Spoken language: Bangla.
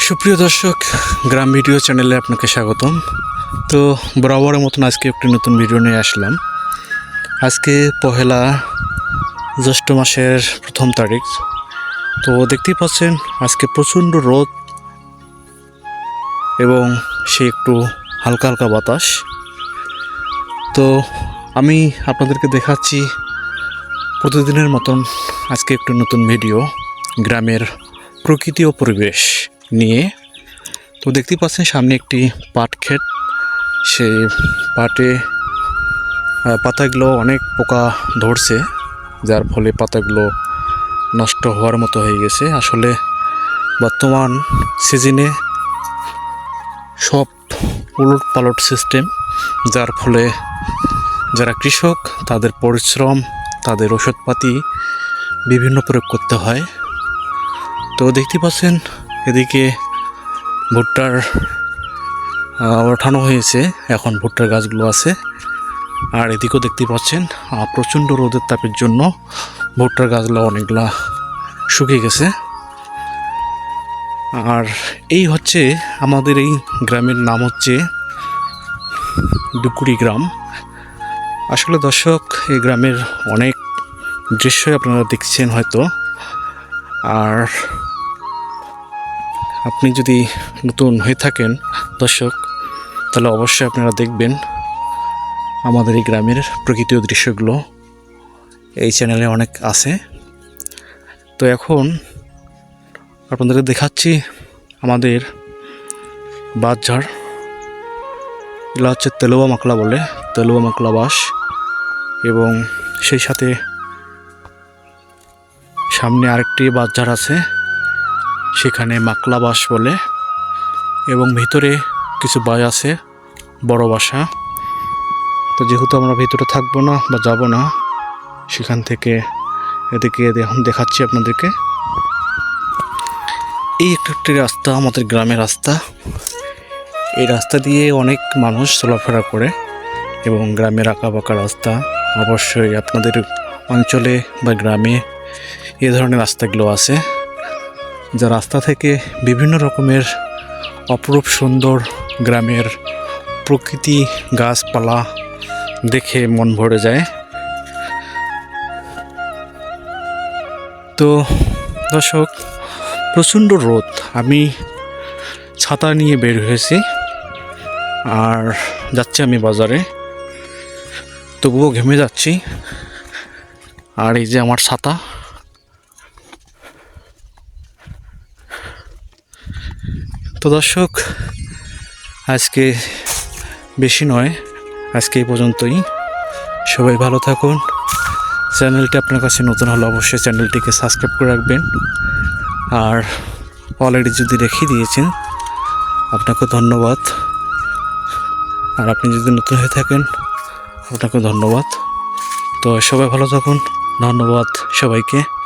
সুপ্রিয় দর্শক, গ্রাম ভিডিও চ্যানেলে আপনাকে স্বাগতম। তো, বরাবরের মতন আজকে একটি নতুন ভিডিও নিয়ে আসলাম। আজকে পহেলা জ্যৈষ্ঠ মাসের প্রথম তারিখ। তো দেখতেই পাচ্ছেন, আজকে প্রচণ্ড রোদ এবং সে একটু হালকা হালকা বাতাস। তো আমি আপনাদেরকে দেখাচ্ছি প্রতিদিনের মতন আজকে একটু নতুন ভিডিও গ্রামের প্রকৃতি ও পরিবেশ নিয়ে। তো দেখতেই পাচ্ছেন, সামনে একটি পাট ক্ষেত সে পাটে পাতাগুলো অনেক পোকা ধরছে, যার ফলে পাতাগুলো নষ্ট হওয়ার মতো হয়ে গেছে। আসলে বর্তমান সিজনে সব উলট পালট সিস্টেম, যার ফলে যারা কৃষক, তাদের পরিশ্রম, তাদের ওষুধপাতি বিভিন্ন প্রয়োগ করতে হয়। তো দেখতে পাচ্ছেন, এদিকে ভুট্টার ওঠানো হয়েছে। এখন ভুট্টার গাছগুলো আছে। আর এদিকেও দেখতে পাচ্ছেন প্রচণ্ড রোদের তাপের জন্য ভুট্টার গাছগুলো অনেকগুলা শুকিয়ে গেছে। আর এই হচ্ছে আমাদের এই গ্রামের নাম হচ্ছে ডুকুরি গ্রাম। আসলে দর্শক, এই গ্রামের অনেক দৃশ্যই আপনারা দেখছেন হয়তো। আর আপনি যদি নতুন হয়ে থাকেন দর্শক, তাহলে অবশ্যই আপনারা দেখবেন। আমাদের এই গ্রামের প্রকৃতির দৃশ্যগুলো এই চ্যানেলে অনেক আছে। তো এখন আপনাদেরকে দেখাচ্ছি আমাদের বাঁশঝাড়। এগুলো হচ্ছে তেলুয়া মাকলা বলে তেলুয়া মাকলা বাস এবং সেই সাথে সামনে আরেকটি বাঁশঝাড় আছে, সেখানে মাকলা বাস বলে এবং ভিতরে কিছু বাস আছে, বড় বাসা। তো যেহেতু আমরা ভিতরে থাকব না বা যাব না, সেখান থেকে এদিকে এখন দেখাচ্ছি আপনাদেরকে। এই একটা রাস্তা, আমাদের গ্রামের রাস্তা। এই রাস্তা দিয়ে অনেক মানুষ চলাফেরা করে এবং গ্রামের আঁকা বাঁকা রাস্তা। অবশ্যই আপনাদের অঞ্চলে বা গ্রামে এ ধরনের রাস্তাগুলো আছে, যা রাস্তা থেকে বিভিন্ন রকমের অপরূপ সুন্দর গ্রামের প্রকৃতি গাছপালা দেখে মন ভরে যায়। তো দর্শক, প্রচণ্ড রোদ। আমি ছাতা নিয়ে বের হয়েছি আর যাচ্ছি আমি বাজারে। তবুও ঘেমে যাচ্ছি। আর এই যে আমার ছাতা। তো দর্শক, আজকে বেশি নয়। আজকে এই পর্যন্তই। সবাই ভালো থাকুন। চ্যানেলটি আপনার কাছে নতুন হলে অবশ্যই চ্যানেলটিকে সাবস্ক্রাইব করে রাখবেন। আর অলরেডি যদি রেখে দিয়েছেন, আপনাকে ধন্যবাদ। আর আপনি যদি নতুন হয়ে থাকেন, আপনাকে ধন্যবাদ। তো সবাই ভালো থাকুন। ধন্যবাদ সবাইকে।